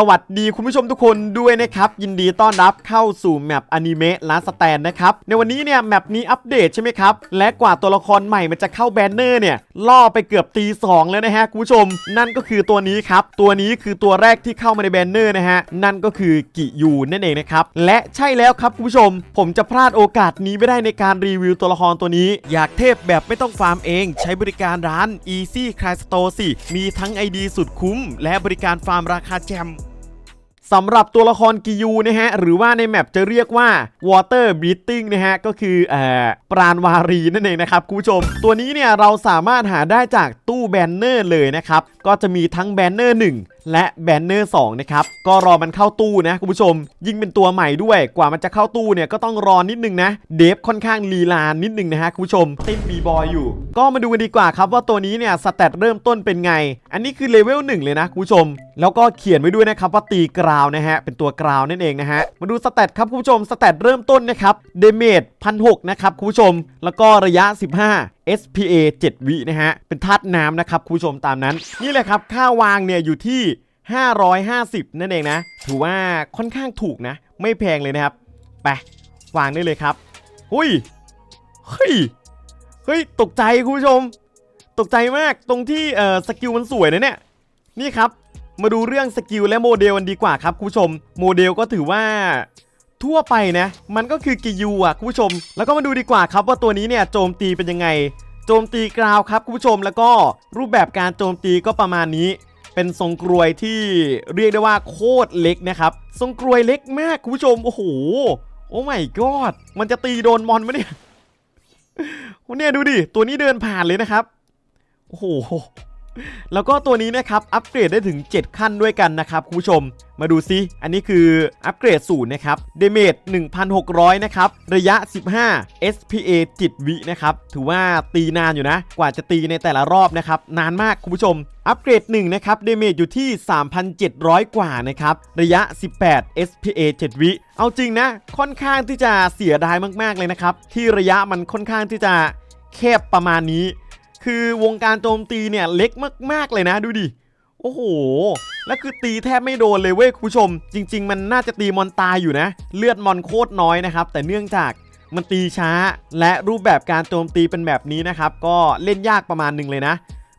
สวัสดีคุณผู้ชมทุกคนด้วยนะครับ ยินดีต้อนรับเข้าสู่แมปอนิเมะลาสแตนนะครับ ในวันนี้เนี่ยแมปนี้อัปเดตใช่ไหมครับ และกว่าตัวละครใหม่มันจะเข้าแบนเนอร์เนี่ยล่อไปเกือบตีสองแล้วนะฮะคุณผู้ชม นั่นก็คือตัวนี้ครับ ตัวนี้คือตัวแรกที่เข้ามาในแบนเนอร์นะฮะ นั่นก็คือกิยูนั่นเองนะครับ และใช่แล้วครับคุณผู้ชม ผมจะพลาดโอกาสนี้ไม่ได้ในการรีวิวตัวละครตัวนี้ อยากเทพแบบไม่ต้องฟาร์มเอง ใช้บริการร้าน Easy Cry Store สิมีทั้ง ID สุดคุ้ม และบริการฟาร์มราคาแจม สำหรับตัวละครกิยูนะฮะ หรือว่าในแมปจะเรียกว่า Water Beating นะฮะ ก็คือเอ่อปราณวารีนั่นเองนะครับคุณผู้ชม ตัวนี้เนี่ยเราสามารถหาได้จากตู้แบนเนอร์เลยนะครับ ก็จะมีทั้งแบนเนอร์1และแบนเนอร์2นะครับ ก็รอมันเข้าตู้นะคุณผู้ชม ยิ่งเป็นตัวใหม่ด้วยกว่ามันจะเข้าตู้เนี่ยก็ต้องรอนิดนึงนะ เดฟค่อนข้างลีลานิดนึงนะฮะคุณผู้ชมเต้นบีบอยอยู่ ก็มาดูกันดีกว่าครับว่าตัวนี้เนี่ยสเตตเริ่มต้นเป็นไง อันนี้คือเลเวล1เลยนะคุณผู้ชม แล้วก็เขียนไว้ด้วยนะครับว่าตีกราวนะฮะ เป็นตัวกราวนั่นเองนะฮะ มาดูสเตตครับคุณผู้ชม สเตตเริ่มต้นนะครับ เดเมจพันหนะครับคุณผู้ชม แล้วก็ระยะ 15 SPA 7 วินะฮะ เป็นธาตุน้ำนะครับคุณผู้ชมตามนั้น นี่แหละครับ ค่าวางเนี่ยอยู่ที่ 550 นั่นเองนะ ถือว่าค่อนข้างถูกนะ ไม่แพงเลยนะครับ ไป วางได้เลยครับ หุยเฮ้ย เฮ้ย ตกใจคุณผู้ชม ตกใจมากตรงที่เอ่อสกิลมันสวยนะเนี่ยนี่ครับมาดูเรื่องสกิลและโมเดลกันดีกว่าครับคุณผู้ชม โมเดลก็ถือว่าทั่วไปนะ มันก็คือกิยูอะคุณผู้ชม แล้วก็มาดูดีกว่าครับว่าตัวนี้เนี่ยโจมตีเป็นยังไง โจมตีกราวครับคุณผู้ชม แล้วก็รูปแบบการโจมตีก็ประมาณนี้ เป็นทรงกรวยที่เรียกได้ว่าโคตรเล็กนะครับ ทรงกรวยเล็กมากคุณผู้ชมโอ้โหโอ้ไม่กอดมันจะตีโดนมอนไหมเนี่ยโอ้เนี่ยดูดิตัวนี้เดินผ่านเลยนะครับ โอ้โหแล้วก็ตัวนี้นะครับอัปเกรดได้ถึง 7 ขั้นด้วยกันนะครับคุณผู้ชม มาดูซิอันนี้คืออัปเกรดศูนย์นะครับเดเมจ1,600 นะครับ ระยะ 15 SPA จิตวินะครับ ถือว่าตีนานอยู่นะ กว่าจะตีในแต่ละรอบนะครับ นานมากคุณผู้ชม อัปเกรด1นะครับเดเมจอยู่ที่ 3,700 กว่านะครับ ระยะ 18 SPA 7 วิเอาจริงนะ ค่อนข้างที่จะเสียดายมากๆเลยนะครับ ที่ระยะมันค่อนข้างที่จะแคบประมาณนี้ คือวงการโจมตีเนี่ยเล็กมากๆเลยนะดูดิ โอ้โห แล้วคือตีแทบไม่โดนเลยเว้ยคุณผู้ชม จริง ๆ มันน่าจะตีมอนตายอยู่นะ เลือดมอนโคตรน้อยนะครับ แต่เนื่องจากมันตีช้า และรูปแบบการโจมตีเป็นแบบนี้นะครับ ก็เล่นยากประมาณหนึ่งเลยนะ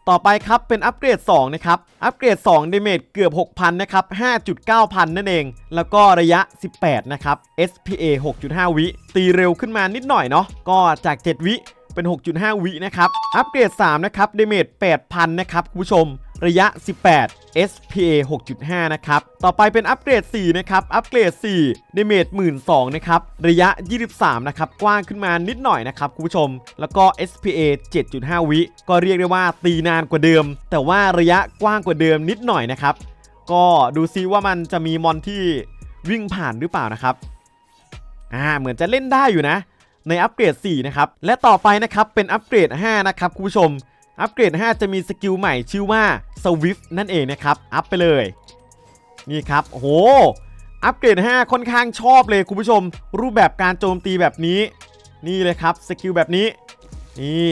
ต่อไปครับเป็นอัปเกรด2นะครับ อัปเกรด2 d a m a g e เกือบ 6,000 นะครับ 5.9พันนั่นเอง แล้วก็ระยะ 18 นะครับ SPA 6.5 วิ ตีเร็วขึ้นมานิดหน่อยเนาะ ก็จาก 7 วิ เป็น 6.5 วินะครับ อัปเกรด 3 นะครับ d a m a g e 8,000 นะครับคุณผู้ชม ระยะ 18 SPA 6.5 นะครับ ต่อไปเป็นอัปเกรด 4 นะครับ อัปเกรด4 d a m a g e 12,000 นะครับ ระยะ 23 นะครับ กว้างขึ้นมานิดหน่อยนะครับคุณผู้ชม แล้วก็ SPA 7.5 วิ ก็เรียกได้ว่าตีนานกว่าเดิม แต่ว่าระยะกว้างกว่าเดิมนิดหน่อยนะครับ ก็ดูซิว่ามันจะมีมอนที่วิ่งผ่านหรือเปล่านะครับ อ่า เหมือนจะเล่นได้อยู่นะ ในอัปเกรด 4 นะครับ และต่อไปนะครับเป็นอัปเกรด 5 นะครับคุณผู้ชม อัปเกรด 5 จะมีสกิลใหม่ชื่อว่า Swift นั่นเองนะครับ อัพไปเลย นี่ครับโอ้โห อัปเกรด 5 ค่อนข้างชอบเลยคุณผู้ชม รูปแบบการโจมตีแบบนี้ นี่เลยครับสกิลแบบนี้ นี่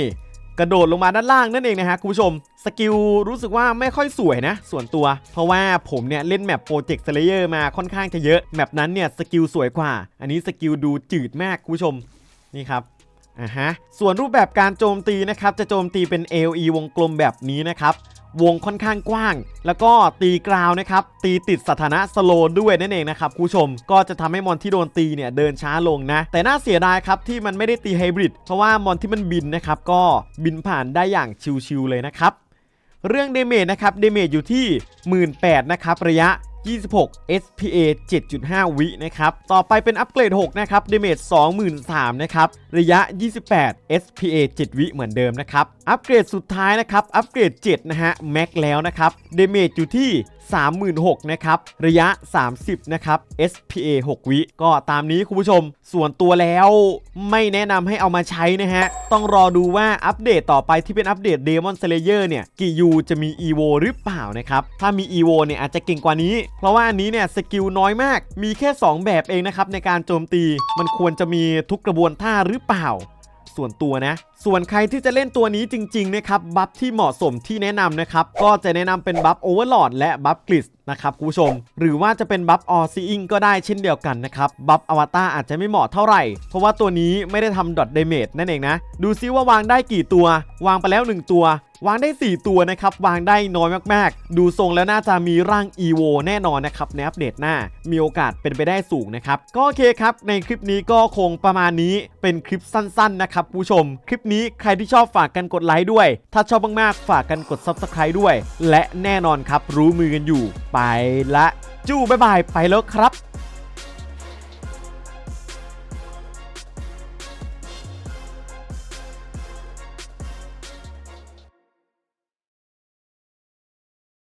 กระโดดลงมาด้านล่างนั่นเองนะฮะคุณผู้ชม สกิลรู้สึกว่าไม่ค่อยสวยนะ ส่วนตัว เพราะว่าผมเนี่ยเล่นแมปโปรเจกต์สเลเยอร์มาค่อนข้างจะเยอะ แมปนั้นเนี่ยสกิลสวยกว่า อันนี้สกิลดูจืดมากคุณผู้ชม นี่ครับอ่าฮะส่วนรูปแบบการโจมตีนะครับจะโจมตีเป็น AOE วงกลมแบบนี้นะครับวงค่อนข้างกว้าง แล้วก็ตีกราวนะครับตีติดสถานะสโลด้วยนั่นเองนะครับคุณผู้ชมก็จะทำให้มอนที่โดนตีเนี่ยเดินช้าลงนะ แต่น่าเสียดายครับที่มันไม่ได้ตีไฮบริดเพราะว่ามอนที่มันบินนะครับก็บินผ่านได้อย่างชิวๆเลยนะครับ เรื่องเดเมจนะครับเดเมจอยู่ที่ 18,000นะครับระยะ 26 SPA 7.5 วินะครับ ต่อไปเป็นอัปเกรด 6 นะครับ เดเมจ23,000นะครับ ระยะ 28 SPA 7 วิเหมือนเดิมนะครับ อัปเกรดสุดท้ายนะครับ อัปเกรด 7 นะฮะ แม็กแล้วนะครับ เดเมจอยู่ที่ 36,000นะครับ ระยะ 30 นะครับ SPA 6 วิ ก็ตามนี้คุณผู้ชม ส่วนตัวแล้วไม่แนะนำให้เอามาใช้นะฮะ ต้องรอดูว่าอัปเดตต่อไปที่เป็นอัปเดต Demon Slayer เนี่ยกิยูจะมี EVO หรือเปล่านะครับ ถ้ามี EVO เนี่ยอาจจะเก่งกว่านี้ เพราะว่าอันนี้เนี่ยสกิลน้อยมาก มีแค่ 2 แบบเองนะครับในการโจมตี มันควรจะมีทุกกระบวนท่าหรือเปล่า ส่วนตัวนะ ส่วนใครที่จะเล่นตัวนี้จริงๆนะครับบัฟที่เหมาะสมที่แนะนำนะครับก็จะแนะนำเป็นบัฟโอเวอร์ลอดและบัฟกริส นะครับคุณผู้ชม หรือว่าจะเป็นบัฟออซีอิงก็ได้เช่นเดียวกันนะครับ บัฟอวตารอาจจะไม่เหมาะเท่าไหร่ เพราะว่าตัวนี้ไม่ได้ทำดอทเดเมจนั่นเองนะ ดูซิว่าวางได้กี่ตัว วางไปแล้ว 1 ตัว วางได้ 4 ตัวนะครับ วางได้น้อยมากๆ ดูทรงแล้วน่าจะมีร่าง EVO แน่นอนนะครับในอัปเดตหน้า มีโอกาสเป็นไปได้สูงนะครับ ก็โอเคครับ ในคลิปนี้ก็คงประมาณนี้เป็นคลิปสั้นๆนะครับผู้ชม คลิปนี้ใครที่ชอบฝากกันกดไลค์ด้วย ถ้าชอบมากๆฝากกันกด Subscribe ด้วย และแน่นอนครับรู้มือกันอยู่ไปละ จู้บ๊ายบายไปแล้วครับ